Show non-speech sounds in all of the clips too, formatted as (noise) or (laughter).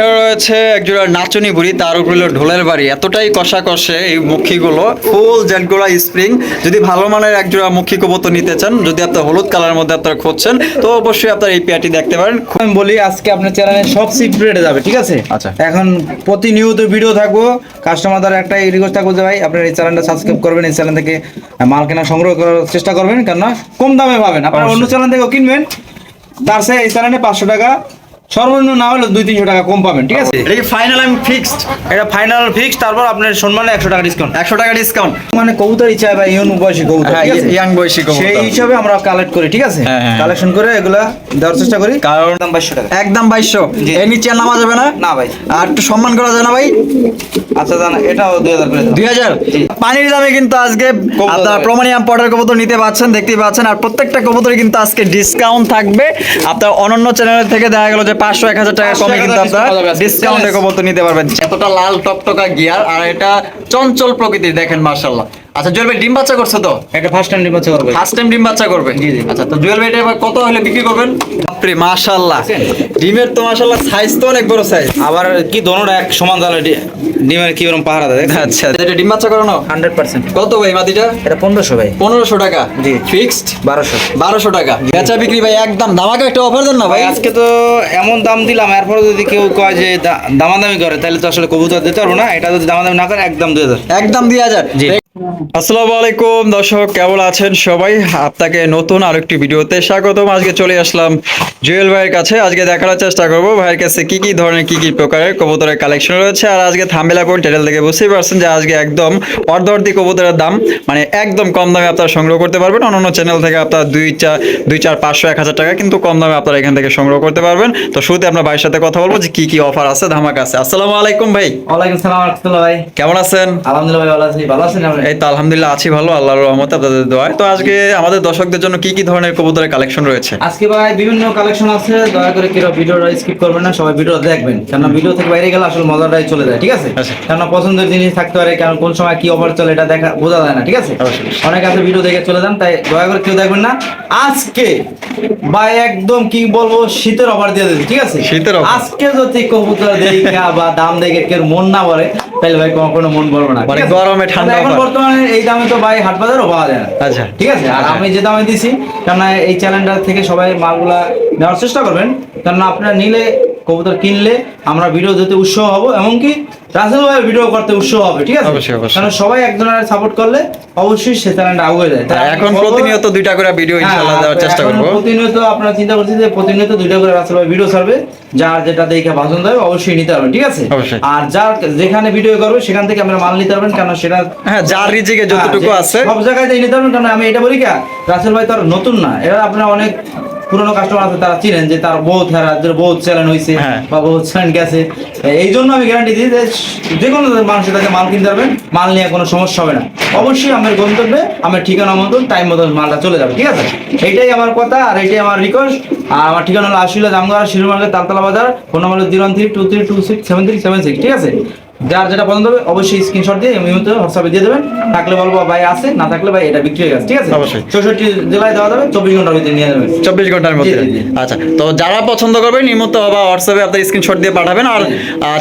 রয়েছে একজোড়া নাচনি বুড়ি তার উপর হলো ঢোলের বাড়ি। এতটাই কষা কষে এই মুখীগুলো ফুল জেটগুলা স্প্রিং। যদি ভালো মানের একজোড়া মুখী কবুতর নিতে চান যদি আপনার হলুদ কালারের মধ্যে আপনারা খুঁজছেন তো অবশ্যই আপনার এই পেয়ারটি দেখতে পারেন। আমি বলি আজকে আপনার চ্যানেলে সব সিট রেটে যাবে ঠিক আছে? আচ্ছা। এখন প্রতিনিয়ত ভিডিও থাকব। কাস্টমার দ্বারা একটাই রিকোয়েস্ট থাকব যে ভাই আপনার এই চ্যানেলটা সাবস্ক্রাইব করবেন এই চ্যানেল থেকে মাল কেনা সংগ্রহ করার চেষ্টা করবেন কেননা কম দামে পাবেন। আপনারা অন্য চ্যানেল থেকেও কিনবেন। তার সে এই চ্যানেলে পাঁচশো টাকা সর্বনিম্ন না হলে দুই তিনশো টাকা কম পাবেন ঠিক আছে? এটা কি ফাইনাল আমি ফিক্সড এটা ফাইনাল ফিক্স তারপর আপনার সম্মানে একশো টাকা ডিসকাউন্ট একশো টাকা ডিসকাউন্ট মানে কবুতর ইচ্ছা বা ইয়ন বয়সী কবুতর হ্যাঁ, আছে? young বয়সী কবুতর। সেই হিসাবে আমরা কালেক্ট করি ঠিক আছে? হ্যাঁ, হ্যাঁ। কালেকশন করে এগুলা দেওয়ার চেষ্টা করি। কারণ দাম বাইশশো টাকা। একদম বাইশশো। এর নিচে নামা যাবে না? না ভাই। আর একটু সম্মান করা যায় না ভাই? আচ্ছা জানা এটাও দুই হাজার করে দুই হাজার? পানির দামে কিন্তু আজকে আপনার প্রমাণিয়াম পটের কবুতর নিতে পাচ্ছেন দেখতেই পাচ্ছেন। আর প্রত্যেকটা কবুতরে কিন্তু আজকে ডিসকাউন্ট থাকবে। আপনার অনন্য চ্যানেল থেকে দেখা গেল যে পাঁচশো এক হাজার টাকা কমে কিন্তু আপনার ডিসকাউন্টে Challenge। নিতে পারবেন এতটা লাল টকটকা গিয়ার আর এটা চঞ্চল প্রকৃতির দেখেন মার্শাল্লাহ আচ্ছা জুয়েল ভাই ডিম বাচ্চা করছে তো? এটা ফার্স্ট টাইম নির্বাচন করবে। ফার্স্ট টাইম ডিম বাচ্চা করবে? জি, জি। আচ্ছা তো জুয়েল ভাই এটা এবার কত হলে বিক্রি করবেন? বাপরে মাশাআল্লাহ। ডিমের তো মাশাআল্লাহ সাইজ তো অনেক বড় সাইজ আবার কি দোনোটা এক সমান তাহলে ডিমের কি রকম পাহারা দেয়? আচ্ছা এটা ডিম বাচ্চা করানো? Hundred percent. কত ভাই মাটিটা এটা পনেরোশো ভাই। পনেরোশো টাকা? জি। ফিক্সড বারোশো। বারোশো টাকা। বেচা বিক্রি ভাই একদম দামাকে একটা অফার দেন না ভাই আজকে তো এমন দাম দিলাম এরপরে যদি কেউ কয় যে দা- দামাদামি করে তাহলে তো আসলে কবুতর দিতে পারব না এটা যদি দামাদামি না করে একদম দুই হাজার। একদম দুই হাজার। জি। আসসালামু আলাইকুম দর্শক কেমন আছেন সবাই? আপনাকে নতুন আরেকটি ভিডিওতে স্বাগতম। আজকে চলে আসলাম জুয়েল ভাইয়ের কাছে। আজকে দেখার চেষ্টা করব ভাইয়ের কাছে কি কি ধরনের কি কি প্রকারের কবুতরের কালেকশন রয়েছে। আর আজকে থাম্বেলা পয়েন্ট টাইটেল থেকে বুঝতেই পারছেন যে আজকে একদম অর্ধবর্তী কবুতরের দাম মানে একদম কম দামে আপনারা সংগ্রহ করতে পারবেন। অন্যান্য চ্যানেল থেকে আপনার দুই চার দুই চার পাঁচশো এক হাজার টাকা কিন্তু কম দামে আপনারা এখান থেকে সংগ্রহ করতে পারবেন। তো শুরুতে আপনার ভাইয়ের সাথে কথা বলব যে কি কি অফার আছে ধামাকা আছে। আসসালামু আলাইকুম ভাই। ওয়ালাইকুম সালাম রহমতুল্লাহ ভাই। কেমন আছেন? আলহামদুলিল্লাহ ভাই ভালো আছি। ভালো আছেন এই তো আলহামদুলিল্লাহ আছি ভালো আল্লাহর রহমতে আপনাদের দোয়ায়। তো আজকে আমাদের দর্শকদের জন্য কি কি ধরনের কবুতরের কালেকশন রয়েছে? আজকে ভাই বিভিন্ন কালেকশন আছে দয়া করে কেউ ভিডিওটা স্কিপ করবেন না সবাই ভিডিও দেখবেন। কেননা ভিডিও থেকে বাইরে গেলে আসলে মজাটাই চলে যায় ঠিক আছে? আচ্ছা। কেননা পছন্দের জিনিস থাকতে পারে কারণ কোন সময় কি অফার চলে এটা দেখা বোঝা যায় না ঠিক আছে? অনেক আছে ভিডিও দেখে চলে যান তাই দয়া করে কেউ দেখবেন না। আজকে ভাই একদম কি বলব শীতের অফার দিয়ে দিচ্ছি ঠিক আছে? শীতের? আজকে যদি কবুতর দেখা বা দাম দেখে কেউ মন না বলে তাহলে ভাই কখনো মন বলব না মানে গরমে ঠান্ডা এখন offer। এই দামে তো ভাই হাট বাজারও পাওয়া যায় না আচ্ছা। ঠিক আছে আর। আমি যে দামে দিছি কেননা এই চ্যানেলটা থেকে সবাই মালগুলা নেওয়ার চেষ্টা করবেন কেননা আপনারা নিলে কবুতর কিনলে আমরা ভিডিও দিতে উৎসাহ হব এমনকি রাসেল ভাই ভিডিও করতে উৎসাহ হবে ঠিক আছে। কারণ সবাই একজনের সাপোর্ট করলে অবশ্যই সে চ্যানেলটা আগে যায়। এখন প্রতিনিয়ত দুইটা করে ভিডিও হ্যাঁ, ইনশাআল্লাহ দেওয়ার চেষ্টা করব। প্রতিনিয়ত আপনারা চিন্তা করছি যে প্রতিনিয়ত দুইটা করে রাসেল ভাই ভিডিও ছাড়বে। যার যেটা দেখে পছন্দ হবে অবশ্যই নিতে পারবেন ঠিক আছে? আর যার যেখানে ভিডিও করবে সেখান থেকে আমরা মাল নিতে পারবেন কারণ সেটা হ্যাঁ যার রিজিকে যতটুকু হ্যাঁ, আছে। সব জায়গায় নিতে পারবেন কারণ আমি এটা বলি কা রাসেল ভাই তো আর নতুন না। এরা আপনার অনেক পুরনো কাস্টমার আছে তারা চিনেন যে তার বহুত হেরা বহুত চ্যালেঞ্জ হয়েছে হ্যাঁ। বা বহুত চ্যালেঞ্জ গেছে। এই জন্য আমি গ্যারান্টি দিই যে যে কোনো মানুষের কাছে মাল কিনতে পারবেন মাল নিয়ে কোনো সমস্যা হবে না। অবশ্যই আমার গন্তব্যে আমার ঠিকানা মতন টাইম মতন মালটা চলে যাবে ঠিক আছে? এইটাই আমার কথা আর এইটাই আমার রিকোয়েস্ট আর আমার ঠিকানা হলো আশুলা জামগড়া শিরু মার্কেট তালতলা বাজার phone number zero three two three two six seven three seven six ঠিক আছে? যার যেটা পছন্দ হবে অবশ্যই স্ক্রিনশট দিয়ে মুহূর্তে হোয়াটসঅ্যাপে দিয়ে দেবেন। থাকলে বলব ভাই আছে না থাকলে ভাই এটা বিক্রি হয়ে গেছে ঠিক আছে? অবশ্যই। চৌষট্টি জেলায় দেওয়া যাবে চব্বিশ ঘণ্টার ভিতরে নিয়ে যাবেন চব্বিশ ঘণ্টার মধ্যে। আচ্ছা তো যারা পছন্দ করবেন নিয়মিত বা হোয়াটসঅ্যাপে আপনার স্ক্রিনশট দিয়ে পাঠাবেন। আর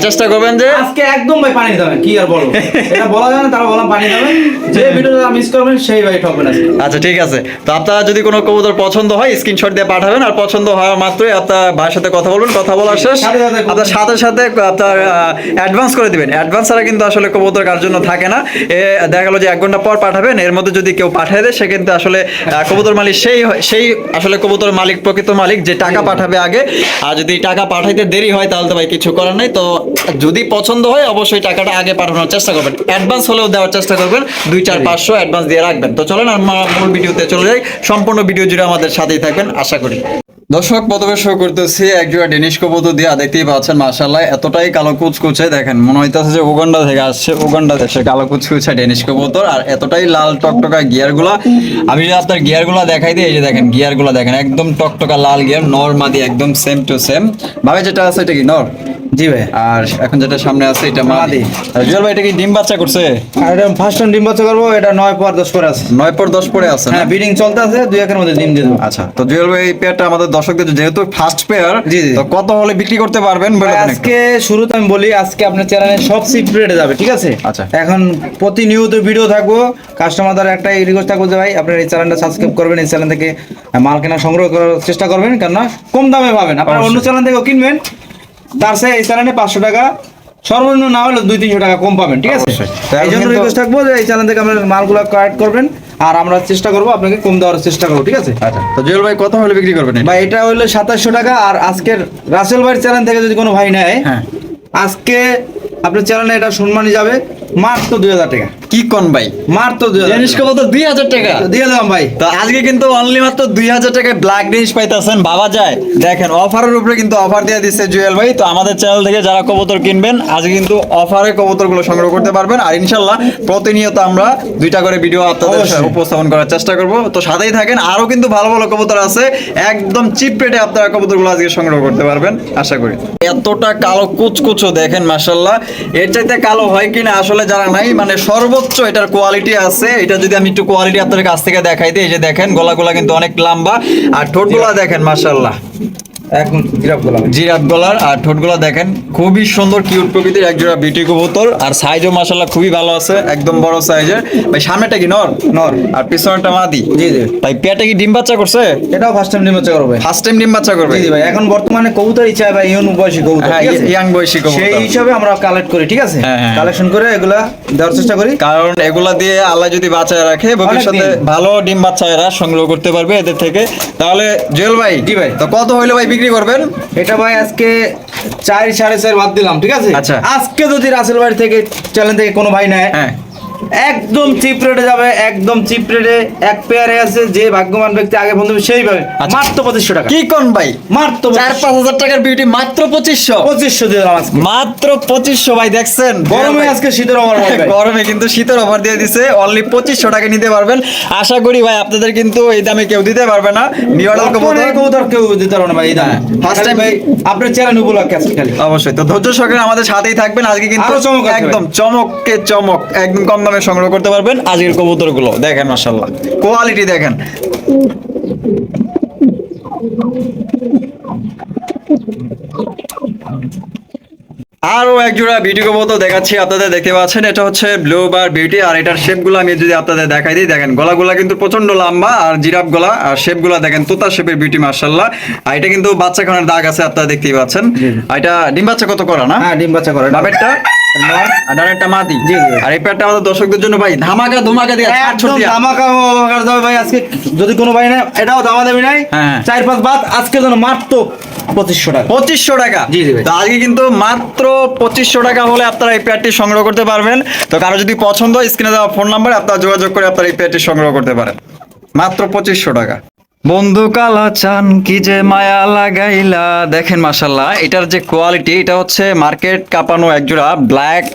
চেষ্টা করবেন যে আজকে একদম ভাই পানি দেবেন কি আর বলব? এটা বলা যায় না তারা বললাম পানি দেবেন যে ভিডিওটা মিস করবেন সেই ভাই ঠকবেন আচ্ছা ঠিক আছে। তো আপনারা যদি কোনো কবুতর পছন্দ হয় স্ক্রিনশট দিয়ে পাঠাবেন। আর পছন্দ হওয়া মাত্রই আপনার ভাইয়ের সাথে কথা বলবেন। কথা বলার শেষ। আপনার সাথে সাথে আপনার অ্যাডভান্স করে দিবেন। অ্যাডভান্স ছাড়া কিন্তু আসলে কবুতর কার জন্য থাকে না। এ দেখা গেলো যে এক ঘণ্টা পর পাঠাবেন এর মধ্যে যদি কেউ পাঠিয়ে দেয় সে কিন্তু আসলে কবুতর মালিক সেই সেই আসলে কবুতর মালিক প্রকৃত মালিক যে টাকা পাঠাবে আগে। আর যদি টাকা পাঠাইতে দেরি হয় তাহলে তো ভাই কিছু করার নেই। তো যদি পছন্দ হয় অবশ্যই টাকাটা আগে পাঠানোর চেষ্টা করবেন। অ্যাডভান্স হলেও দেওয়ার চেষ্টা করবেন। দুই চার পাঁচশো অ্যাডভান্স দিয়ে রাখবেন। তো চলেন আমরা মূল ভিডিওতে চলে যাই। সম্পূর্ণ ভিডিও জুড়ে আমাদের সাথেই থাকবেন। আশা করি। দর্শক, প্রথমে শো করতেছি একজোড়া ডেনিশ কবুতর দিয়া। দেখতেই পাচ্ছেন মাসাল্লাহ এতটাই কালো কুচকুচে। দেখেন, মনে হইতেছে যে উগান্ডা থেকে আসছে, উগান্ডা দেশে কালো কুচকুচে ডেনিশ কবুতর। আর এতটাই লাল টকটকা গিয়ারগুলা আমি যদি আপনার গিয়ারগুলা দেখাই দিই, এই যে দেখেন গিয়ারগুলা দেখেন, একদম টকটকা লাল গিয়ার, নর মাদি, একদম সেম টু সেম ভাবে যেটা আছে, এটা কি নর? জি ভাই। আর এখন যেটা সামনে আছে এটা মাদি। জুয়েল ভাই এটা কি ডিম বাচ্চা করছে? আর এটা ফার্স্ট টাইম ডিম বাচ্চা করব এটা নয় পর দশ করে আছে। নয় পর দশ পরে আছে হ্যাঁ বিডিং চলতে আছে দুই একের মধ্যে ডিম দিয়ে দেবো। আচ্ছা তো জুয়েল ভাই এই পেয়ারটা আমাদের দর্শকদের যেহেতু ফার্স্ট পেয়ার। তো কত হলে বিক্রি করতে পারবেন? একটু। আজকে শুরুতে আমি বলি আজকে আপনার চ্যানেলে সব সিপ রেটে যাবে ঠিক আছে? আচ্ছা। এখন প্রতিনিয়ত ভিডিও থাকব কাস্টমার দ্বারা একটাই রিকোয়েস্ট থাকব যে ভাই আপনার এই চ্যানেলটা সাবস্ক্রাইব করবেন এই চ্যানেল থেকে মাল কেনা সংগ্রহ করার চেষ্টা করবেন কেননা কম দামে পাবেন। আপনারা অন্য চ্যানেল থেকেও কিনবেন তার সে এই চ্যানেলে পাঁচশো টাকা। সর্বনিম্ন না হলে দুই তিনশো টাকা কম পাবেন ঠিক আছে? এই জন্য রিকোয়েস্ট থাকব যে এই চ্যানেল থেকে আপনার মালগুলো কালেক্ট করবেন আর আমরা চেষ্টা করব আপনাকে কম দেওয়ার চেষ্টা করব ঠিক আছে? আচ্ছা তো জুয়েল ভাই কত হলে বিক্রি করবেন এটা? ভাই এটা হলো সাতাশশো টাকা আর আজকের রাসেল ভাইয়ের চ্যানেল থেকে যদি কোনো ভাই নেয় হ্যাঁ। আজকে আপনার চ্যানেলে এটা সম্মানই যাবে মাত্র দুই হাজার টাকা। কি কোন ভাই? মাত্র দুই হাজার জিনিস কত দুই হাজার টাকা। দিয়ে দিলাম ভাই। তো আজকে কিন্তু অনলি মাত্র দুই হাজার টাকায় ব্ল্যাক জিনিস পাইতেছেন ভাবা যায়। দেখেন অফারের উপরে কিন্তু অফার দিয়ে দিচ্ছে জুয়েল ভাই। তো আমাদের চ্যানেল থেকে যারা কবুতর কিনবেন আজকে কিন্তু অফারে কবুতরগুলো সংগ্রহ করতে পারবেন। আর ইনশাল্লাহ প্রতিনিয়ত আমরা দুইটা করে ভিডিও আপনাদের। উপস্থাপন করার চেষ্টা করব। তো সাথেই থাকেন আরও কিন্তু ভালো ভালো কবুতর আছে। একদম চিপ রেটে আপনারা কবুতরগুলো আজকে সংগ্রহ করতে পারবেন আশা করি। এতটা কালো কুচকুচো দেখেন মাশাল্লাহ এর চাইতে কালো হয় কিনা আসলে যারা নাই। মানে সর্বোচ্চ এটার কোয়ালিটি আছে। এটা যদি আমি একটু কোয়ালিটি আপনাদের কাছ থেকে দেখাই দিই এই যে দেখেন গলাগুলা কিন্তু অনেক লম্বা। আর ঠোঁটগুলা দেখেন মাশাল্লাহ জিরাফ গলার আর ঠোঁটগুলা দেখেন খুবই সুন্দর কিউট প্রকৃতির বিউটি কবুতর। আর সাইজও খুবই ভালো আছে একদম বড় সাইজের ভাই সামনেটা কি? নর? নর। আর পিছনেরটা মাদি? জি জি। ভাই পেটে কি ডিম বাচ্চা করছে? এটাও ফার্স্ট টাইম নির্বাচন করবে। ফার্স্ট টাইম ডিম বাচ্চা করবে? জি ভাই এখন বর্তমানে কবুতর ইচ্ছা ভাই ইয়ন বয়সী কবুতর হ্যাঁ ইয়াং বয়সী কবুতর। সেই হিসাবে আমরা কালেক্ট করি ঠিক আছে? হ্যাঁ, হ্যাঁ। কালেকশন করে এগুলা দেওয়ার চেষ্টা করি। কারণ এগুলা দিয়ে আল্লাহ যদি বাঁচায় রাখে ভবিষ্যতে ভালো ডিম বাচ্চা এরা সংগ্রহ করতে পারবে এদের থেকে। তাহলে জুয়েল ভাই জি ভাই। তো কত হইলে ভাই বিক্রি করবেন? এটা ভাই আজকে চার সাড়ে চার বাদ দিলাম ঠিক আছে? আচ্ছা। আজকে যদি রাসেল বাড়ি থেকে চ্যানেল থেকে কোনো ভাই নেয় হ্যাঁ। একদম চিপ রেটে যাবে একদম চিপ রেটে এক পেয়ারে আছে যে ভাগ্যবান ব্যক্তি আগে বন্ধু সেই পাবে। আচ্ছা। মাত্র পঁচিশশো টাকা। কি কোন ভাই? মাত্র চার পাঁচ হাজার টাকার বিউটি মাত্র পঁচিশশো। পঁচিশশো দিয়ে মাত্র পঁচিশশো ভাই দেখছেন? গরমে আজকে শীতের হবে ভাই। গরমে কিন্তু শীতের অফার দিয়ে দিছে। অনলি পঁচিশশো টাকা নিতে পারবেন। আশা করি ভাই আপনাদের কিন্তু এই দামে কেউ দিতে পারবে না। নিউডাল কবুতর। কেউ দিতে পারবে না ভাই এই দামে। হ্যাঁ, first খালি time- ভাই আপনার চ্যানেল উপলক্ষে আছে খালি। অবশ্যই। তো ধৈর্য সহকারে আমাদের সাথেই থাকবেন। আজকে কিন্তু একদম চমককে চমক একদম কম দামে সংগ্রহ করতে পারবেন আজকের কবুতরগুলো দেখেন মাসাল্লাহ কোয়ালিটি দেখেন। আরও এক জোড়া বিউটি কবুতর দেখাচ্ছি আপনাদের দেখতে পাচ্ছেন এটা হচ্ছে ব্লু বার বিউটি আর এটার শেপগুলো আমি যদি আপনাদের দেখাই দিই দেখেন গলাগুলা কিন্তু প্রচণ্ড লম্বা আর জিরাফ গলা আর শেপগুলা দেখেন তোতা শেপের বিউটি মার্শাল্লাহ আর এটা কিন্তু বাচ্চা খানের দাগ আছে আপনারা দেখতেই পাচ্ছেন। আর এটা ডিম বাচ্চা কত করা না? হ্যাঁ ডিম বাচ্চা করে বাবেরটা আর ডানেরটা মাদি। জি, জি। আর এই প্যাডটা আমাদের দর্শকদের জন্য ভাই ধামাকা ধুমাকা দিয়ে ছাড় ছুট ধামাকা ধামাকা দাও ভাই আজকে। যদি কোনো ভাই এটাও দামা নাই। হ্যাঁ। চার পাঁচ বাদ আজকে মাত্র পঁচিশশো টাকা। পঁচিশশো টাকা। জি, জি তো আজকে কিন্তু মাত্র পঁচিশশো টাকা হলে আপনারা এই প্যাডটি সংগ্রহ করতে পারবেন। তো কারও যদি পছন্দ হয় স্ক্রিনে দেওয়া ফোন নাম্বারে আপনারা যোগাযোগ করে আপনারা এই প্যাডটি সংগ্রহ করতে পারেন। মাত্র পঁচিশশো টাকা। বন্ধু কালা চান, কি যে মায়া লাগাইলা। দেখেন মাসাল্লাহ এটার যে কোয়ালিটি এটা হচ্ছে মার্কেট কাঁপানো একজোড়া ব্ল্যাক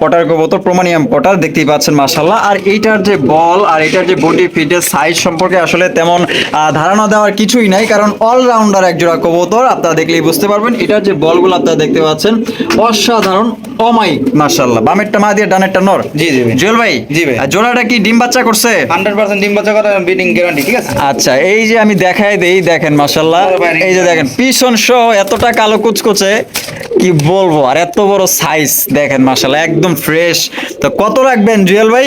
পটার কবুতর প্রমানিয়াম পটার, দেখতেই পাচ্ছেন মাসাল্লাহ আর এইটার যে বল আর এটার যে বডি ফিটের সাইজ সম্পর্কে আসলে তেমন ধারণা দেওয়ার কিছুই নাই, কারণ অলরাউন্ডার একজোড়া কবুতর, আপনারা দেখলেই বুঝতে পারবেন, এটার যে বলগুলো আপনারা দেখতে পাচ্ছেন, অসাধারণ অমাইক মাশাআল্লাহ। বামেরটা মা দিয়ে ডানেরটা নর? জি, জি ভাই। জুয়েল ভাই জি ভাই। আর জোড়াটা কি ডিম বাচ্চা করছে? হান্ড্রেড পার্সেন্ট ডিম বাচ্চা করে বিডিং গ্যারান্টি ঠিক আছে? আচ্ছা এই যে আমি দেখাই দেই দেখেন মাশাআল্লাহ। এই যে দেখেন পিছন সহ এতটা কালো কুচকুচে। কি বলব? আর এত বড় সাইজ দেখেন মাসাল্লাহ একদম ফ্রেশ তো কত রাখবেন জুয়েল ভাই?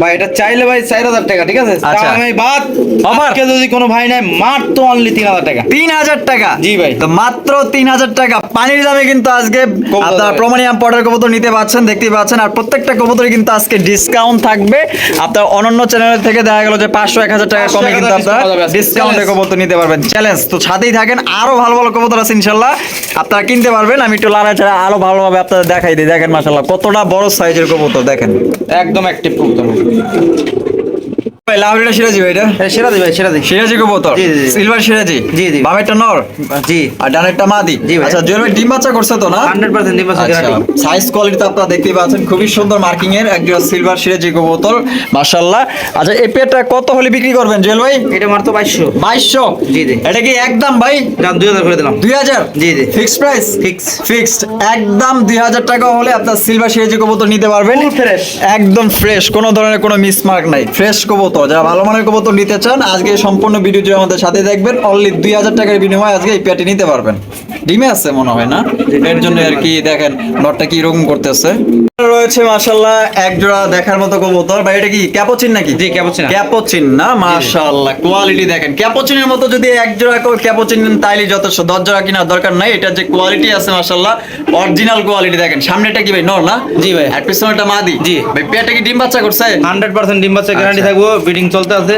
ভাই এটা চাইলে ভাই চার হাজার টাকা ঠিক আছে? আচ্ছা। দামে বাদ? আজকে যদি কোনো ভাই মাত্র অনলি তিন হাজার টাকা। তিন হাজার টাকা? জি ভাই। তো মাত্র তিন হাজার টাকা। পানির দামে কিন্তু আজকে আপনারা প্রমাণিয়াম পটের কবুতর নিতে পাচ্ছেন দেখতেই পাচ্ছেন। আর প্রত্যেকটা কবুতরে কিন্তু আজকে ডিসকাউন্ট থাকবে। আপনার অনন্য চ্যানেল থেকে দেখা গেল যে পাঁচশো এক হাজার টাকা 500 কমে কিন্তু আপনারা ডিসকাউন্টে কবুতর নিতে পারবেন। চ্যালেঞ্জ তো সাথেই থাকেন আরও ভালো ভালো কবুতর আছে ইনশাল্লাহ। আপনারা কিনতে পারবেন আমি একটু ছাড়া আরও ভালোভাবে আপনাদের দেখাই দিই। দেখেন মাসাল্লাহ কতটা বড় সাইজের কবুতর, দেখেন। একদম একটি কবুতর। ভাই লাহোরিটা সিরাজি ভাই এটা এটা? ভাই সেরা সিরাজি কবুতর জি, জি, জি। সিলভার সিরাজি? জি, জি। বামেরটা নর? জি। আর ডানেরটা মাদি? জি আচ্ছা জুয়েল ভাই ডিম বাচ্চা করছে তো না? হান্ড্রেড পার্সেন্ট নিপাস গ্যারান্টি সাইজ কোয়ালিটি তো আপনারা দেখতেই পাচ্ছেন খুবই সুন্দর মার্কিং এর একজন সিলভার সিরাজি কবুতর মাশাআল্লাহ। আচ্ছা এই পেটটা কত হলে বিক্রি করবেন জুয়েল ভাই? এটা মাত্র বাইশশো। বাইশশো? জি, জি। এটা কি একদম ভাই? দুই হাজার করে দিলাম। দুই হাজার? জি, জি। Fixed price Fix। ফিক্সড একদম দুই হাজার টাকা হলে আপনার সিলভার সিরাজি কবুতর নিতে পারবেন। Full একদম ফ্রেশ কোনো ধরনের কোনো মিসমার্ক নাই। ফ্রেশ কবুতর। যারা ভালো মানের কবুতর নিতে চান আজকে সম্পূর্ণ ভিডিওটি আমাদের সাথে দেখবেন। অনলি দুই হাজার টাকার বিনিময়ে আজকে এই পেটি নিতে পারবেন। ডিমে আছে মনে হয় না? এর জন্য আর কি দেখেন নটটা কি রকম করতেছে। রয়েছে মাশাল্লাহ এক জোড়া দেখার মতো কবুতর। ভাই এটা কি ক্যাপোচিন নাকি? জি, cappuccino। ক্যাপোচিন না? মাশাআল্লাহ কোয়ালিটি দেখেন। ক্যাপোচিনের মতো যদি এক জোড়া ক্যাপোচিন নেন তাইলে যথেষ্ট। দশ জোড়া কেনার দরকার নাই এটা যে কোয়ালিটি আছে মাশাআল্লাহ অরিজিনাল কোয়ালিটি দেখেন। সামনেটা কি ভাই নর না? জি ভাই। আর পিছনেটা মাদি? জি। ভাই পেটে কি ডিম বাচ্চা করছে? হান্ড্রেড পার্সেন্ট ডিম বাচ্চা গ্যারান্টি আচ্ছা। থাকব বিডিং চলতে আছে।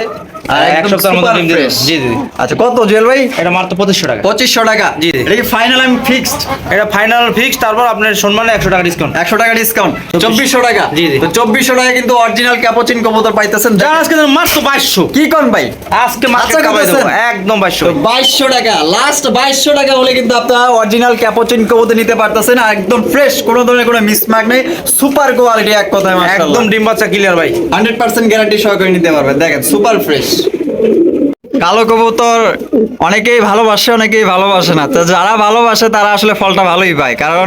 এক সপ্তাহের মধ্যে ডিম দিয়ে জি জি আচ্ছা কত জুয়েল ভাই? এটা মাত্র পঁচিশশো টাকা। পঁচিশশো টাকা জি, জি। এটা ফাইনাল আমি ফিক্সড এটা ফাইনাল ফিক্স তারপর আপনার সম্মানে একশো টাকা ডিসকাউন্ট একশো টাকা ডিসকাউন্ট চব্বিশশো। টাকা। জি, জি। তো চব্বিশশো টাকা কিন্তু অরিজিনাল ক্যাপোচিন কবুতর পাইতেছেন। যা আজকে মাত্র বাইশশো। কি কোন ভাই? আজকে মার্কেট কামাই দেবো। করেছেন? একদম বাইশশো। বাইশশো টাকা লাস্ট বাইশশো টাকা হলে কিন্তু আপনারা অরিজিনাল ক্যাপোচিন কবুতর নিতে পারতেছেন। একদম ফ্রেশ কোনো ধরনের কোনো মিসমার্ক নেই। সুপার কোয়ালিটি এক কথায় একদম ডিম বাচ্চা ক্লিয়ার ভাই। হান্ড্রেড পার্সেন্ট গ্যারান্টি সহকারে নিতে পারবেন। দেখেন সুপার ফ্রেশ Peace. কালো কবুতর অনেকেই ভালোবাসে অনেকেই ভালোবাসে না। তো যারা ভালোবাসে তারা আসলে ফলটা ভালোই পায়। কারণ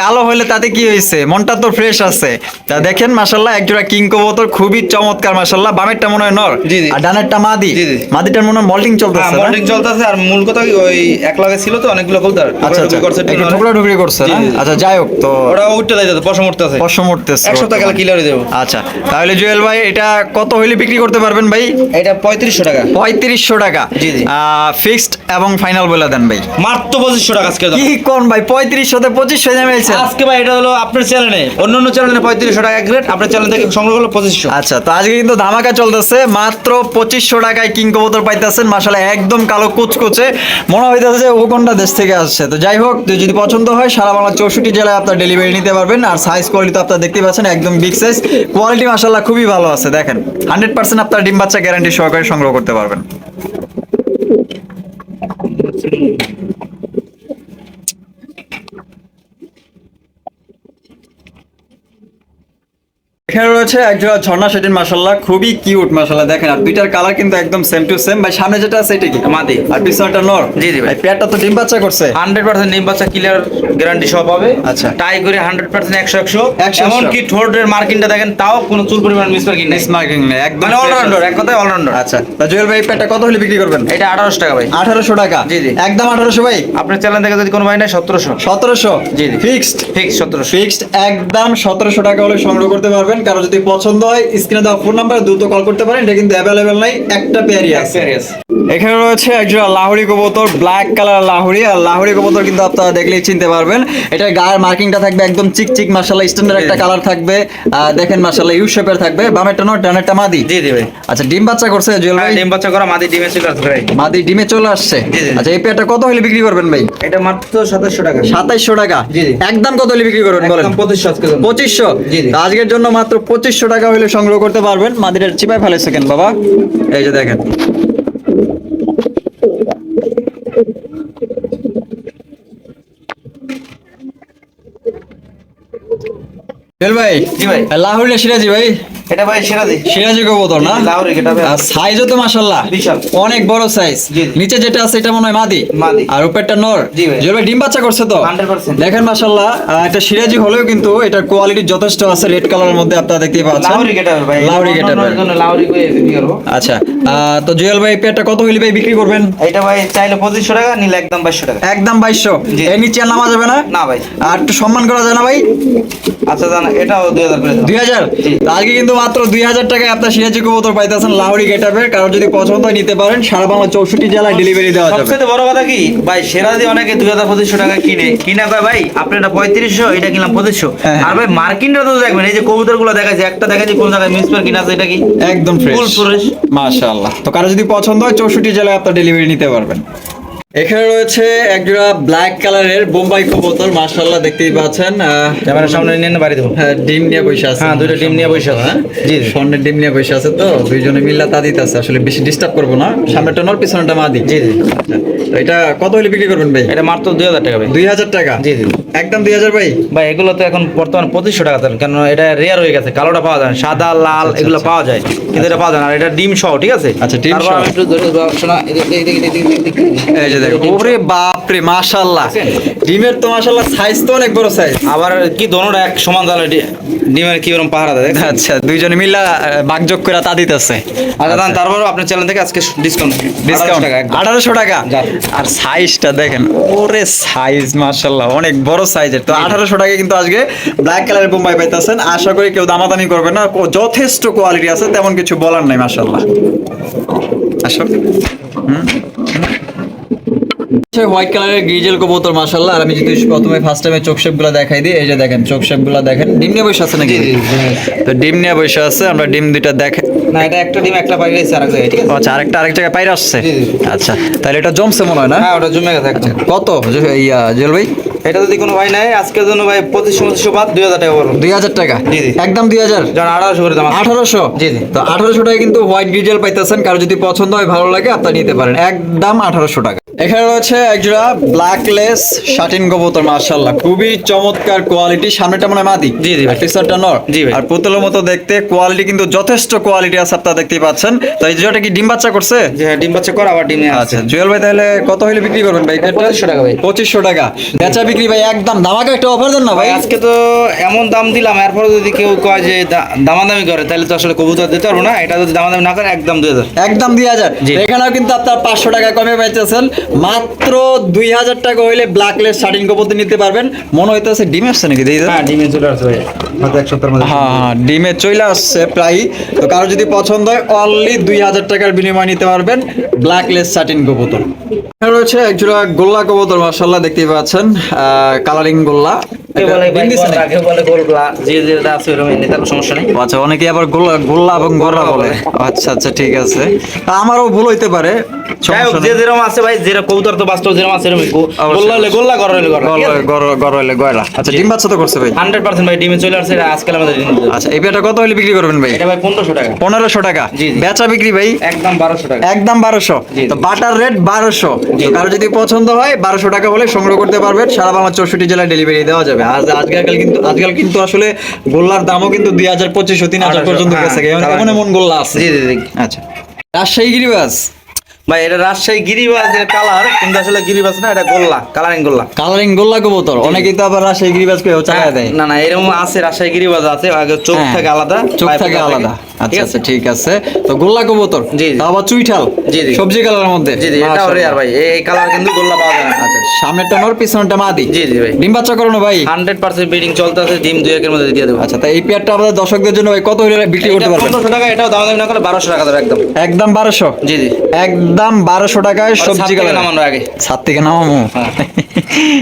কালো হলে তাতে কি হয়েছে? মনটা তো ফ্রেশ আছে। তা দেখেন মাসাল্লাহ একজোড়া কিং কবুতর খুবই চমৎকার মাসাল্লাহ বামেরটা মনে হয় নর। আর ডানেরটা মাদি। মাদিটার মনে হয় মল্টিং হ্যাঁ চলতেছে না? মর্নিং চলতেছে। আর মূল কথা ওই এক লাগে ছিল তো অনেকগুলো কলতার আচ্ছা আচ্ছা। করছে একটু ঠুকরা ঠুকরি করছে। আচ্ছা যাই হোক তো ওরা উঠতে যাইতে পশম উঠতে আছে পশম উঠতেছে এক সপ্তাহ গেলে ক্লিয়ার হয়ে যাব আচ্ছা তাহলে জুয়েল ভাই এটা কত হইলে বিক্রি করতে পারবেন ভাই? এটা পঁয়ত্রিশশো টাকা। পঁয়ত্রিশশো টাকা। ফিক্সড এবং ফাইনাল বলে দেন ভাই। মাত্র পঁচিশশো টাকা আজকে দাম। কি কোন ভাই পঁয়ত্রিশশো তে পঁচিশশো নেমেছে আজকে ভাই এটা হলো আপনার চ্যানেলে অন্য অন্য চ্যানেলে পঁয়ত্রিশশো টাকা এক আপনার চ্যানেল থেকে সংগ্রহ হলো পঁচিশশো। আচ্ছা তো আজকে কিন্তু ধামাকা চলতেছে মাত্র পঁচিশশো টাকায় কিং কবুতর পাইতেছেন মাসালে একদম কালো কুচকুচে। মনে হইতেছে যে ও কোনটা দেশ থেকে আসছে। তো যাই হোক যদি পছন্দ হয় সারা বাংলা চৌষট্টি জেলায় আপনার ডেলিভারি নিতে পারবেন আর সাইজ কোয়ালিটি তো আপনারা দেখতে পাচ্ছেন একদম বিগ সাইজ কোয়ালিটি মাসাল্লাহ খুবই ভালো আছে দেখেন। হান্ড্রেড পার্সেন্ট আপনার ডিম বাচ্চা গ্যারান্টি সহকারে সংগ্রহ করতে পারবেন। Thank you. এখানে রয়েছে একজোড়া ঝর্ণা সেটিন মাসাল্লাহ খুবই কিউট মাসাল্লাহ দেখেন আর দুইটার কালার কিন্তু একদম সেম টু সেম ভাই সামনে যেটা আছে এটা কি? মাদি। আর পিছনেটা নর? জি, জি ভাই। পেয়ারটা তো ডিম বাচ্চা করছে? হান্ড্রেড পার্সেন্ট নিম বাচ্চা ক্লিয়ার গ্যারান্টি সব হবে আচ্ছা। টাই করে হান্ড্রেড পার্সেন্ট একশো একশো। একশো, এমনকি ঠোঁটের মার্কিংটা দেখেন তাও কোনো চুল পরিমাণ মিস মার্কিং নেই স্মার্কিং নেই একদম মানে অলরাউন্ডার এক কথায় অলরাউন্ডার আচ্ছা তা জুয়েল ভাই পেয়ারটা কত হলে বিক্রি করবেন? এটা আঠারোশো টাকা ভাই। আঠারোশো টাকা? জি, জি। একদম আঠারোশো ভাই? আপনার চ্যানেল থেকে যদি কোনো ভাই নাই সতেরোশো। সতেরোশো? জি, জি। ফিক্সড ফিক্সড সতেরোশো। ফিক্সড একদম সতেরোশো টাকা হলে সংগ্রহ করতে পারবেন। কারও যদি পছন্দ হয় স্ক্রিনে দেওয়া ফোন নাম্বার দ্রুত কল করতে পারেন। এটা কিন্তু অ্যাভেলেবেল নাই একটা পেয়ারই আছে। এখানে রয়েছে একজন লাহোরি কবুতর ব্ল্যাক কালার লাহোরি। আর লাহোরি কবুতর কিন্তু আপনারা দেখলেই চিনতে পারবেন। এটা গায়ের মার্কিংটা থাকবে একদম চিক চিক মাশাআল্লাহ স্ট্যান্ডার্ড একটা কালার থাকবে। দেখেন মাশাআল্লাহ ইউ শেপের থাকবে। বামেরটা নট ডানেরটা মাদি। জি জি ভাই। আচ্ছা ডিম বাচ্চা করছে জুয়েল ভাই? হ্যাঁ, ডিম বাচ্চা করা মাদি ডিমে চলে আসবে ভাই। মাদি ডিমে চলে আসছে। আচ্ছা এই পেয়ারটা কত হলে বিক্রি করবেন ভাই? এটা মাত্র সাতাশশো টাকা। সাতাইশশো টাকা। জি, জি। একদম কত হলে বিক্রি করবেন বলেন? একদম পঁচিশশো আজকে দাম। পঁচিশশো। জি, জি। আজকের জন্য মাত্র পঁচিশশো টাকা হলে সংগ্রহ করতে পারবেন। মাদিরের চিপায় ফেলে সেকেন্ড বাবা। এই যে দেখেন। ভাই জি ভাই। লাহোরি সিরাজি ভাই। এটা ভাই সেরা সিরাজি কবুতর না? লাহোরি এটা ভাই আর সাইজও তো মাশাল্লাহ বিশাল। অনেক বড় সাইজ নিচে যেটা আছে এটা মনে হয় মাদি। মাদি। আর উপরটা নর। জি ভাই। ডিম বাচ্চা করছে তো? 100% দেখেন মাশাল্লাহ এটা সিরাজি হলেও কিন্তু এটার কোয়ালিটি যথেষ্ট আছে রেড কালারের মধ্যে আপনারা দেখতেই পাচ্ছেন। লাহোরি গেটা ভাই। লাহোরি অন্য গেটাপের। লাহোরি করে আচ্ছা তো জুয়েল ভাই পেয়ারটা কত হইলে ভাই বিক্রি করবেন? এটা ভাই চাইলে পঁচিশশো টাকা নিলে একদম বাইশশো টাকা। একদম। এর নিচে নামা যাবে না? না ভাই। আর একটু সম্মান করা যায় না ভাই? আচ্ছা জানা এটাও দুই হাজার করে দিলাম। দুই হাজার? জি। আজকে কিন্তু মাত্র দুই হাজার টাকায় আপনার সিরাজি কবুতর পাইতেছেন লাহরি গেটাপের। কারোর যদি পছন্দ নিতে পারেন সারা বাংলা চৌষট্টি জেলায় ডেলিভারি দেওয়া যাবে। সবচেয়ে বড় কথা কি? ভাই সেরা দিয়ে অনেকে দুই হাজার পঁচিশশো টাকা কিনে। কিনা কয় ভাই আপনি এটা পঁয়ত্রিশশো এটা কিনলাম পঁচিশশো। হ্যাঁ, হ্যাঁ। আর ভাই মার্কিনটা তো দেখবেন এই যে কবুতরগুলো দেখা যায় একটা দেখা যায় কোন জায়গায় মিস কিনা আছে এটা কি? একদম ফ্রেশ। মাশাআল্লাহ। তো কারও যদি পছন্দ হয় চৌষট্টি জেলায় আপনার ডেলিভারি নিতে পারবেন। এখানে রয়েছে একজোড়া ব্ল্যাক কালারের বোম্বাই কবুতর মাশাআল্লাহ দেখতেই পাচ্ছেন ক্যামেরার সামনে নিয়ে বাড়ি দেবো হ্যাঁ, ডিম নিয়ে বসে আছে হ্যাঁ, দুটো ডিম নিয়ে বসে আছে। হ্যাঁ? জি। স্বর্ণের ডিম নিয়ে বসে আছে তো দুইজনে মিল্লা তা দিতেছে আসলে বেশি ডিস্টার্ব করব না সামনেটা নর পিছনেটা মাদি জি, জি। আচ্ছা, তো এটা কত হলে বিক্রি করবেন ভাই এটা মাত্র দুই হাজার টাকা ভাই দুই হাজার টাকা জি, জি। একদম দুই হাজার ভাই। ভাই এগুলো তো এখন বর্তমান পঁচিশশো টাকা দেন কেন এটা রেয়ার হয়ে গেছে কালোটা পাওয়া যায় সাদা লাল এগুলো পাওয়া যায় কিন্তু এটা পাওয়া যায় না এটা ডিম সহ ঠিক আছে? আচ্ছা, ডিম সহ। একটু শোনা। এই যে দেখো। ওরে বাপ রে মাশাআল্লাহ ডিমের তো মাশাআল্লাহ সাইজ তো অনেক বড় সাইজ আবার কি দোনোটা এক সমান ডি- ডিমের কি রকম পাহারা দেয় আচ্ছা দুইজনে মিল্লা বাগযোগ করে তা দিতেছে। আচ্ছা দান তারপর আপনার চ্যানেল থেকে আজকে ডিসকাউন্ট ডিসকাউন্ট আঠারোশো টাকা আর সাইজটা দেখেন ওরে সাইজ মার্শাল্লাহ অনেক বড়। সাইজের। তো আঠারোশো টাকা কিন্তু আজকে ব্ল্যাক কালারের বোম্বাই পাইতেছেন। আশা করি কেউ দামাদামি করবে না। যথেষ্ট কোয়ালিটি আছে তেমন কিছু বলার নাই মার্শাল্লাহ আসো। হোয়াইট কালারের গ্রিজেল কবুতর মাশাল্লাহ আর আমি যদি প্রথমে ফার্স্ট টাইমে চোখ শেপগুলো দেখাই দিই এই যে দেখেন চোখ শেপগুলো দেখেন। ডিম নিয়ে বসে আছে নাকি। তো ডিম নিয়ে বসে আছে আমরা ডিম দুইটা দেখে না এটা একটা ডিম একটা পাই গেছে আর জায়গায় ঠিক আছে? আচ্ছা আরেকটা আরেক জায়গায় পাইরে আসছে? জি, জি। আচ্ছা তাহলে এটা জমছে মনে হয় না? হ্যাঁ ওটা জমে গেছে কত? ইয়া জুয়েল ভাই? এটা যদি কোনো ভাই নাই আজকের জন্য ভাই পঁচিশশো পঁচিশশো বাদ দুই হাজার টাকা বলুন দুই হাজার টাকা? জি, জি। একদম দুই হাজার? যেমন আঠারোশো করে দাম আঠারোশো? জি, জি। তো আঠারোশো টাকা কিন্তু হোয়াইট ডিজেল পাইতেছেন কারও যদি পছন্দ হয় ভালো লাগে আপনার নিতে পারেন। একদম আঠারোশো টাকা। এখানে রয়েছে একজোড়া ব্ল্যাকলেস শাটিন কবুতর খুবই চমৎকার কোয়ালিটি সামনেটা মনে মাদি? জি, জি। পিছনটা নর? জি। আর পুতুলের মতো দেখতে কোয়ালিটি কিন্তু যথেষ্ট কোয়ালিটি আছে আপনারা দেখতেই পাচ্ছেন। তো এই জোড়াটা কি ডিম বাচ্চা করছে? যে হ্যাঁ, ডিম বাচ্চা কর আবার ডিম নিয়ে আচ্ছা জুয়েল ভাই তাহলে কত হলে বিক্রি করবেন ভাই? পঁচিশশো টাকা ভাই। পঁচিশশো টাকা। বেচা বিক্রি ভাই একদম ধামাকা একটা অফার দেন না ভাই। আজকে তো এমন দাম দিলাম এরপরে যদি কেউ কয় যে দামাদামি করে তাহলে তো আসলে কবুতর দিতে পারব না এটা যদি দামাদামি না করে একদম দুই হাজার। একদম দুই হাজার। এখানেও কিন্তু আপনার পাঁচশো টাকা কমে পাইতেছেন। মাত্র দুই হাজার টাকা হইলে ব্ল্যাকলেস শার্টিং কপতি নিতে পারবেন। মনে হইতেছে ডিম আসছে নাকি দিদি হ্যাঁ ডিমে চলে আসবে ভাই। এক সপ্তাহের মধ্যে। হ্যাঁ হ্যাঁ ডিমে চলে আসছে প্রায়। তো কারও যদি পছন্দ হয় অনলি দুই হাজার টাকার বিনিময় নিতে পারবেন ব্ল্যাকলেস শার্টিন কবুতর। রয়েছে একজোড়া গোল্লা কবুতর মার্শাল্লাহ দেখতেই পাচ্ছেন। কালারিং গোল্লা। আচ্ছা অনেকে আবার গোল্লা গোল্লা এবং বলে। আচ্ছা আচ্ছা ঠিক আছে। আমারও ভুল হইতে পারে। যাই হোক, সমস্যা যে যেরকম আছে ভাই যেরকম কবুতর তো বাস্তব যেরকম আছে এরকম গোল্লা হলে গোল্লা গড় হলে গড় গড়- গড়- গড় হইলে গয়লা। আচ্ছা ডিম বাচ্চা তো করছে ভাই? হান্ড্রেড পার্সেন্ট ভাই ডিমে চলে আসছে আজকাল আমাদের। আচ্ছা এই পেটা কত হলে বিক্রি করবেন ভাই? এটা ভাই পনেরোশো টাকা। পনেরোশো। বেচা বিক্রি ভাই? একদম বারোশো টাকা। একদম বারোশো। জি, জি। তো বাটার রেট বারোশো। কারও যদি পছন্দ হয় বারোশো টাকা হলে সংগ্রহ করতে পারবেন। সারা বাংলা চৌষট্টি জেলায় ডেলিভারি দেওয়া যাবে। আজ আজকাল কিন্তু আজকাল কিন্তু আসলে গোল্লার দামও কিন্তু দুই হাজার পঁচিশশো তিন হাজার পর্যন্ত হ্যাঁ, গেছে এমন- এমন গোল্লা আছে। জি জি আচ্ছা। রাজশাহী গিরিবাস। ভাই এটা রাজশাহী গিরিবাজ কালার কিন্তু আসলে গিরিবাজ না এটা গোল্লা কালারিং গোল্লা। কালারিং গোল্লা কবুতর। অনেকেই তো আবার রাজশাহী গিরিবাস কেউ চালায় দেয়। না না এরকম আছে রাজশাহী গিরিবাজ আছে আগে চোখ হ্যাঁ, থাকে আলাদা চোখ থাকে আলাদা। আচ্ছা আচ্ছা ঠিক আছে। তো গোল্লা কবুতর জি, আবার চুইঠাল? জি, জি। সবজি কালারের মধ্যে? জি জি এটাও রেয়ার ভাই এই- কালার কিন্তু গোল্লা পাওয়া যায় না। আচ্ছা সামনেরটা নর পিছনেরটা মাদি? জি জি ভাই। ডিম বাচ্চা করো ভাই। হান্ড্রেড পার্সেন্ট বিডিং চলতেছে ডিম দুই একের মধ্যে দিয়ে দেবো। আচ্ছা তা এই পেয়ারটা আমাদের দর্শকদের জন্য ভাই কত হলে বিক্রি করতে পারবেন? পনেরোশো টাকা এটাও দাম দাম না করে বারোশো টাকা দেবো একদম। একদম বারোশো? জি জি। একদম বারোশো টাকায় সবজি কালার। নামানো আগে। ছাদ থেকে নামামো হ্যাঁ।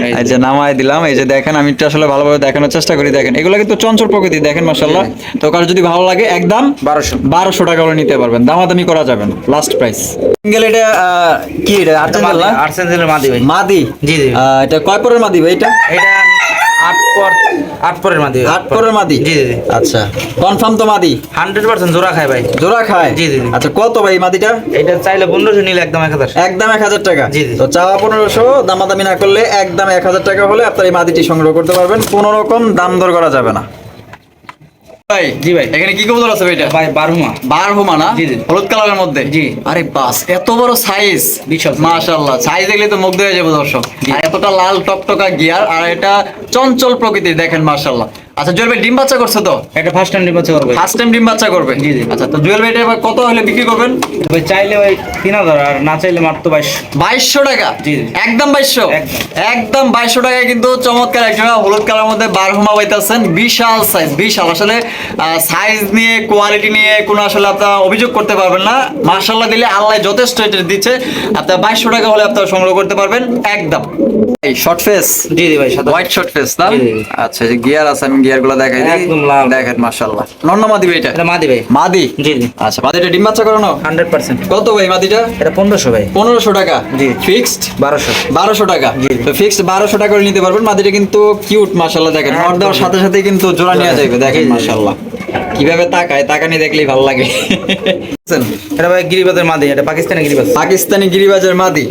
এই যে। নামায় দিলাম। এই যে দেখেন আমি একটু আসলে ভালোভাবে দেখানোর চেষ্টা করি। দেখেন এগুলো কিন্তু চঞ্চল প্রকৃতি দেখেন মাসাল্লাহ তো কারও যদি ভালো লাগে একদম বারোশো। বারোশো টাকা করে নিতে পারবেন। দামাদামি করা যাবে না লাস্ট প্রাইস সিঙ্গেল এটা কি এটা? আর্জেন্টাল না? মাদি ভাই। মাদি? জি, জি। এটা কয় পরের মাদি ভাই এটা? এটা আট পর আট পরের মাদি। আট পরের মাদি? জি জি আচ্ছা কনফার্ম তো মাদি? হান্ড্রেড পার্সেন্ট জোড়া খায় ভাই। জোড়া খায়? জি। আচ্ছা কত ভাই মাদিটা? এটা চাইলে পনেরোশো নিলে একদম এক হাজার। একদম এক হাজার টাকা। জি, জি। তো চাওয়া পনেরোশো দামাদামি না করলে একদম এক হাজার টাকা হলে আপনার এই মাদিটি সংগ্রহ করতে পারবেন। কোনো রকম দাম দর করা যাবে না। ভাই জি ভাই। এখানে কি কবুতর আছে ভাই বারহুমা। বারহুমা না? জি, জি। হলুদ কালারের মধ্যে? জি। আরে বাস এত বড় সাইজ বিশাল size। মাশাআল্লাহ সাইজ দেখলে তো মুগ্ধ হয়ে যাবে দর্শক। আর এতটা লাল টকটকা গিয়ার আর এটা চঞ্চল প্রকৃতির দেখেন মাশাআল্লাহ। আচ্ছা জুয়েল ভাই ডিম বাচ্চা করছে তো? এটা ফার্স্ট টাইম নির্বাচন করবে। ফার্স্ট টাইম ডিম বাচ্চা করবে? জি, জি। আচ্ছা তো জুয়েল ভাই এটা কত হলে বিক্রি করবেন? ভাই চাইলে ওই তিন হাজার আর না চাইলে মাত্র বাইশ। বাইশশো টাকা? জি। একদম বাইশশো? একদম। একদম বাইশশো টাকায় কিন্তু চমৎকার একজোড়া হলুদ কালার মধ্যে বার হুমা পাইতেছেন বিশাল সাইজ বিশাল। আসলে সাইজ নিয়ে কোয়ালিটি নিয়ে কোনো আসলে আপনারা অভিযোগ করতে পারবেন না। মার্শাল্লাহ দিলে আল্লাহ যথেষ্ট এটা দিচ্ছে। আপনার বাইশশো টাকা হলে আপনারা সংগ্রহ করতে পারবেন। একদম। এই শর্ট ফেস জি জি ভাই সাদা। হোয়াইট শর্ট ফেস না। আচ্ছা গিয়ার আছে আমি গিয়ার দেখাই দিই। একদম লাল। দেখেন মাশাআল্লাহ। নন্না মাদি ভাই এটা? এটা মাদি ভাই। মাদি? জি জি। আচ্ছা মাদিটা ডিম বাচ্চা করানো হান্ড্রেড পার্সেন্ট। কত ভাই মাদিটা? এটা পনেরোশো ভাই। পনেরোশো টাকা? জি। ফিক্সড? টাকা। তো ফিক্সড টাকা করে নিতে পারবেন। মাদিটা কিন্তু কিউট মাশাল্লাহ দেখেন নর দেওয়ার সাথে সাথে কিন্তু জোড়া নিয়ে যাবে। দেখেন। মাশাল্লাহ কীভাবে তাকায় তাকানি দেখলেই ভালো লাগে। এটা ভাই গিরিবাদের মাদি এটা পাকিস্তানি গিরিবাজ। পাকিস্তানি গিরিবাজের মাদি।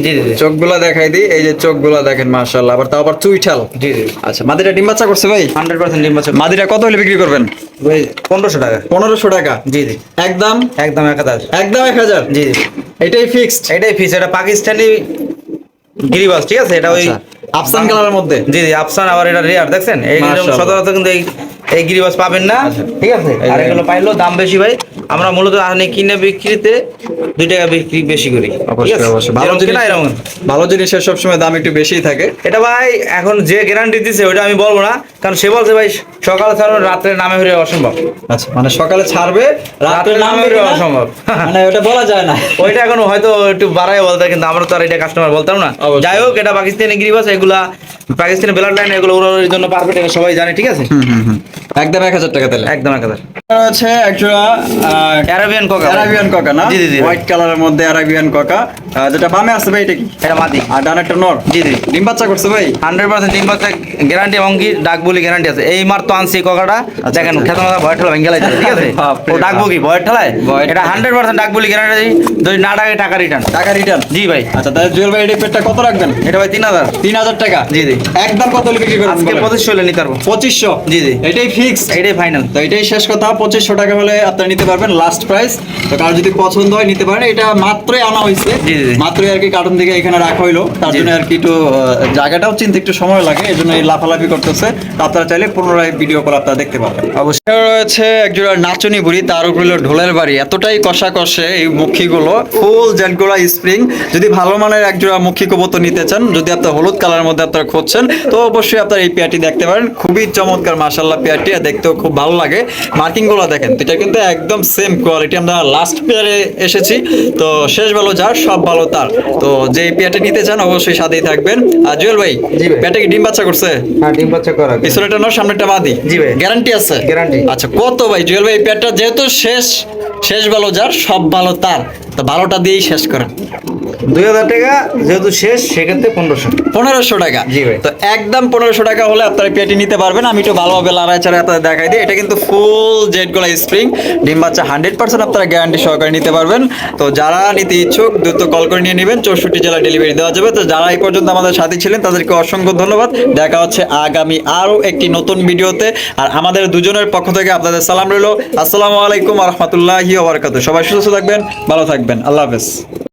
চোখগুলা দেখাই দিই এই যে চোখগুলা দেখেন আবার তাও আবার চুইঠাল জি জি। আচ্ছা মাদিটা ডিম বাচ্চা করছে ভাই? হান্ড্রেড পার্সেন্ট ডিম বাচ্চা। মাদিটা কত হলে বিক্রি করবেন? ভাই টাকা। পনেরোশো টাকা? জি জি। একদম? একদম একদম এক হাজার? জি জি। এটাই ফিক্সড এটাই এটা পাকিস্তানি গিরিবাজ ঠিক আছে? এটা ওই আচ্ছা, আফসান কালারের মধ্যে? জি জি আফসান আবার এটা রেয়ার দেখছেন? এই। সচরাচর কিন্তু এই এই গিরিবাজ পাবেন না। আচ্ছা। ঠিক আছে? আর এগুলো পাইলেও দাম বেশি ভাই। আমরা মূলত আনে কিনে বিক্রিতে দুই টাকা বিক্রি বেশি করি। অবশ্যই অবশ্যই। ভালো জিনিস ভালো জিনিসের সবসময় দাম একটু বেশিই থাকে। এটা ভাই এখন যে গ্যারান্টি দিছে ওইটা আমি বলব না। কারণ সে বলছে ভাই সকালে ছাড়ানো রাত্রে নামে হলে অসম্ভব। আচ্ছা মানে সকালে ছাড়বে রাত্রে নামে নামবে অসম্ভব। মানে ওটা বলা যায় না। ওইটা এখন হয়তো একটু বাড়াই বলতে কিন্তু আমরা তো আর এটা কাস্টমার বলতাম না। যাই হোক এটা পাকিস্তানি গিরিবাস এগুলা পাকিস্তানি ব্লাড লাইন এগুলো ওর জন্য পারফেক্ট এটা সবাই জানে ঠিক আছে? একদম এক হাজার টাকা তাহলে একদম এক হাজার। হচ্ছে একজোড়া অ্যারাবিয়ান কোকা অ্যারাবিয়ান কাকা না? জি, জি, জি। হোয়াইট কালারের মধ্যে অ্যারাবিয়ান কাকা যেটা বামে আছে ভাই এটা কি? এটা মাদি। আর ডান একটা নর। জি জি। ডিম বাচ্চা করছে ভাই? হান্ড্রেড পার্সেন্ট তিন বাচ্চা গ্যারান্টি এবং কি ডাক বলি গ্যারান্টি আছে। এই মার তো আনছি কোকাটা দেখেন আচ্ছা। খেতে মাথা ভয় ঠেলা ভেঙে গেলাই ঠিক আছে? (laughs) ও ডাকবো কি? ভয় ঠেলায়? এটা। হান্ড্রেড পার্সেন্ট ডাক বলি গ্যারান্টি যদি না ডাকে টাকা রিটার্ন টাকা রিটার্ন জি ভাই। আচ্ছা তাহলে জুয়েল ভাই এই পেটটা কত রাখবেন? এটা ভাই তিন হাজার। তিন হাজার টাকা। জি, জি। একদম কত হলে বিক্রি করবেন আজকে বলেন? পঁচিশশো হলে নিতে পারব। পঁচিশশো? জি, জি। এটাই ফিক্স এটাই ফাইনাল তো এটাই শেষ কথা। পঁচিশশো টাকা হলে আপনারা নিতে পারবেন লাস্ট প্রাইস তো কারও যদি পছন্দ হয় নিতে পারেন। এটা মাত্রই আনা হয়েছে। জি, জি। মাত্রই আর কি কার্টুন থেকে এখানে রাখা হইল। তার। জন্য আর কি একটু জায়গাটাও চিনতে একটু সময় লাগে। এই জন্য এই লাফালাফি করতেছে। আপনারা চাইলে পুনরায় ভিডিও কল আপনারা দেখতে পাবেন অবশ্যই। রয়েছে একজোড়া নাচনি বুড়ি। তার উপর হলো ঢোলের বাড়ি। এতটাই কষা কষে এই মুখীগুলো। ফুল জেটগুলা স্প্রিং যদি ভালো মানের একজোড়া মুখী কবুতর নিতে চান যদি আপনার হলুদ কালারের মধ্যে আপনারা খুঁজছেন তো অবশ্যই আপনার এই পেয়ারটি দেখতে পারেন। খুবই চমৎকার মার্শাল্লাহ পেয়ারটি আর দেখতেও খুব ভালো লাগে। মার্কিংগুলো দেখেন তো এটা কিন্তু একদম সেম কোয়ালিটি আমরা লাস্ট পেয়ারে এসেছি তো শেষ ভালো যার সব ভালো তার। তো যে পেয়ারটি নিতে চান অবশ্যই সাথেই থাকবেন। আর জুয়েল ভাই পেয়ারটা কি ডিম বাচ্চা করছে? হ্যাঁ ডিম বাচ্চা করা। পিছনেটা নয় সামনেটা বাদি জি ভাই। গ্যারান্টি আছে? Guarantee। আচ্ছা কত ভাই? জুয়েল ভাই পেয়ারটা যেহেতু শেষ শেষ ভালো যার সব ভালো তার। তো ভালোটা দিয়েই শেষ করেন। দুই হাজার টাকা যেহেতু শেষ সেক্ষেত্রে পনেরোশো। পনেরোশো টাকা। জি ভাই। তো একদম পনেরোশো টাকা হলে আপনারা পেটি নিতে পারবেন। আমি একটু ভালোভাবে লড়াই চাড়াই আপনাদের দেখাই দিই। এটা কিন্তু ফুল স্প্রিং ডিম বাচ্চা হান্ড্রেড পার্সেন্ট আপনারা গ্যারান্টি সহকারে নিতে পারবেন। তো যারা নিতে ইচ্ছুক দ্রুত কল করে নিয়ে নেবেন। চৌষট্টি জেলা ডেলিভারি দেওয়া যাবে। তো যারা এই পর্যন্ত আমাদের সাথে ছিলেন তাদেরকে অসংখ্য ধন্যবাদ। দেখা হচ্ছে আগামী আরও একটি নতুন ভিডিওতে। আর আমাদের দুজনের পক্ষ থেকে আপনাদের সালাম রইল। আসসালামু আলাইকুম রহমতুল্লাহি ওবরাকাতু সবাই সুস্থ থাকবেন ভালো থাকবেন। আল্লাহ হাফেজ।